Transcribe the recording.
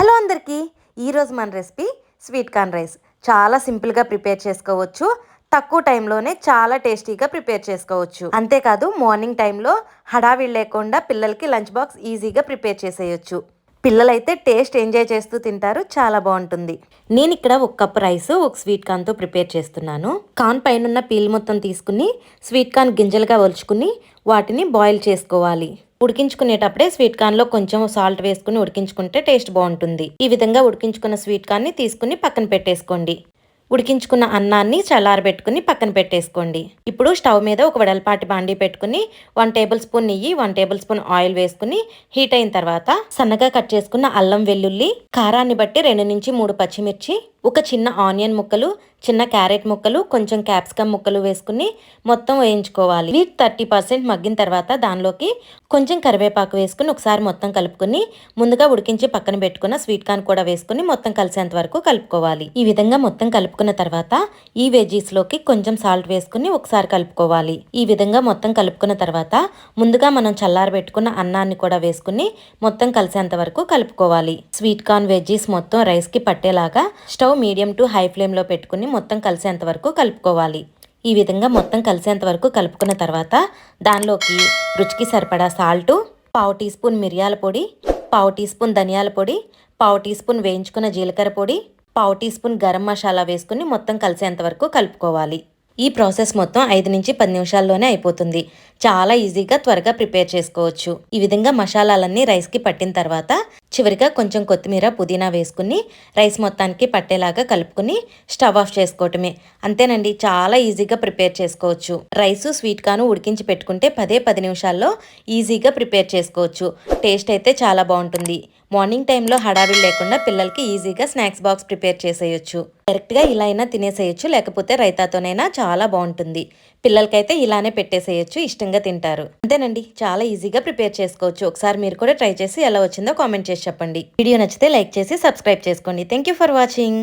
Hello అందరికీ. ఈరోజు మన రెసిపీ స్వీట్ కార్న్ రైస్. చాలా సింపుల్గా ప్రిపేర్ చేసుకోవచ్చు. తక్కువ టైంలోనే చాలా టేస్టీగా ప్రిపేర్ చేసుకోవచ్చు. అంతేకాదు మార్నింగ్ టైంలో హడావిడి లేకుండా పిల్లలకి లంచ్ బాక్స్ ఈజీగా ప్రిపేర్ చేసేయచ్చు. పిల్లలైతే టేస్ట్ ఎంజాయ్ చేస్తూ తింటారు. చాలా బాగుంటుంది. నేను ఇక్కడ ఒక కప్ రైస్ ఒక స్వీట్ కార్న్తో ప్రిపేర్ చేస్తున్నాను. కార్న్ పైన పీల్ మొత్తం తీసుకుని స్వీట్ కార్న్ గింజలుగా ఒలుచుకుని వాటిని బాయిల్ చేసుకోవాలి. ఉడికించుకునేటప్పుడే స్వీట్ కార్న్లో కొంచెం సాల్ట్ వేసుకుని ఉడికించుకుంటే టేస్ట్ బాగుంటుంది. ఈ విధంగా ఉడికించుకున్న స్వీట్ కార్న్ని తీసుకుని పక్కన పెట్టేసుకోండి. ఉడికించుకున్న అన్నాన్ని చల్లారబెట్టుకుని పక్కన పెట్టేసుకోండి. ఇప్పుడు స్టవ్ మీద ఒక వెడల్పాటి బాండీ పెట్టుకుని వన్ టేబుల్ స్పూన్ నెయ్యి వన్ టేబుల్ స్పూన్ ఆయిల్ వేసుకుని హీట్ అయిన తర్వాత సన్నగా కట్ చేసుకున్న అల్లం వెల్లుల్లి కారాన్ని బట్టి రెండు నుంచి మూడు పచ్చిమిర్చి ఒక చిన్న ఆనియన్ ముక్కలు చిన్న క్యారెట్ ముక్కలు కొంచెం క్యాప్సికమ్ ముక్కలు వేసుకుని మొత్తం వేయించుకోవాలి. వీట్ థర్టీ పర్సెంట్ మగ్గిన తర్వాత దానిలోకి కొంచెం కరివేపాకు వేసుకుని ఒకసారి మొత్తం కలుపుకొని ముందుగా ఉడికించి పక్కన పెట్టుకున్న స్వీట్ కార్న్ కూడా వేసుకుని మొత్తం కలిసేంత వరకు కలుపుకోవాలి. ఈ విధంగా మొత్తం కలుపుకున్న తర్వాత ఈ వెజీస్లోకి కొంచెం సాల్ట్ వేసుకుని ఒకసారి కలుపుకోవాలి. ఈ విధంగా మొత్తం కలుపుకున్న తర్వాత ముందుగా మనం చల్లారబెట్టుకున్న అన్నాన్ని కూడా వేసుకుని మొత్తం కలిసేంత వరకు కలుపుకోవాలి. స్వీట్ కార్న్ వెజ్జీస్ మొత్తం రైస్కి పట్టేలాగా stove stove medium to high ఫ్లేమ్లో పెట్టుకుని మొత్తం కలిసేంత వరకు కలుపుకోవాలి. ఈ విధంగా మొత్తం కలిసేంత వరకు కలుపుకున్న తర్వాత దానిలోకి రుచికి సరిపడా సాల్టు పావు టీ స్పూన్ మిరియాల పొడి పావు టీ స్పూన్ ధనియాల పొడి పావు టీ స్పూన్ వేయించుకున్న జీలకర్ర పొడి పావు టీ స్పూన్ గరం మసాలా వేసుకుని మొత్తం కలిసేంత వరకు కలుపుకోవాలి. ఈ ప్రాసెస్ మొత్తం ఐదు నుంచి పది నిమిషాల్లోనే అయిపోతుంది. చాలా ఈజీగా త్వరగా ప్రిపేర్ చేసుకోవచ్చు. ఈ విధంగా మసాలాలన్నీ రైస్కి పట్టిన తర్వాత చివరిగా కొంచెం కొత్తిమీర పుదీనా వేసుకుని రైస్ మొత్తానికి పట్టేలాగా కలుపుకుని స్టవ్ ఆఫ్ చేసుకోవటమే. అంతేనండి చాలా ఈజీగా ప్రిపేర్ చేసుకోవచ్చు. రైస్ స్వీట్ కాను ఉడికించి పెట్టుకుంటే పదే పది నిమిషాల్లో ఈజీగా ప్రిపేర్ చేసుకోవచ్చు. టేస్ట్ అయితే చాలా బాగుంటుంది. మార్నింగ్ టైంలో హడావిడి లేకుండా పిల్లలకి ఈజీగా స్నాక్స్ బాక్స్ ప్రిపేర్ చేసేయచ్చు. డైరెక్ట్గా ఇలా అయినా తినేసేయచ్చు లేకపోతే రైతాతోనైనా చాలా బాగుంటుంది. పిల్లలకైతే ఇలానే పెట్టేసేయచ్చు ఇష్టంగా తింటారు. అంతేనండి చాలా ఈజీగా ప్రిపేర్ చేసుకోవచ్చు. ఒకసారి మీరు కూడా ట్రై చేసి ఎలా వచ్చిందో కామెంట్ చేసి చేసి చెప్పండి. వీడియో నచ్చితే లైక్ చేసి సబ్స్క్రైబ్ చేసుకోండి. Thank for watching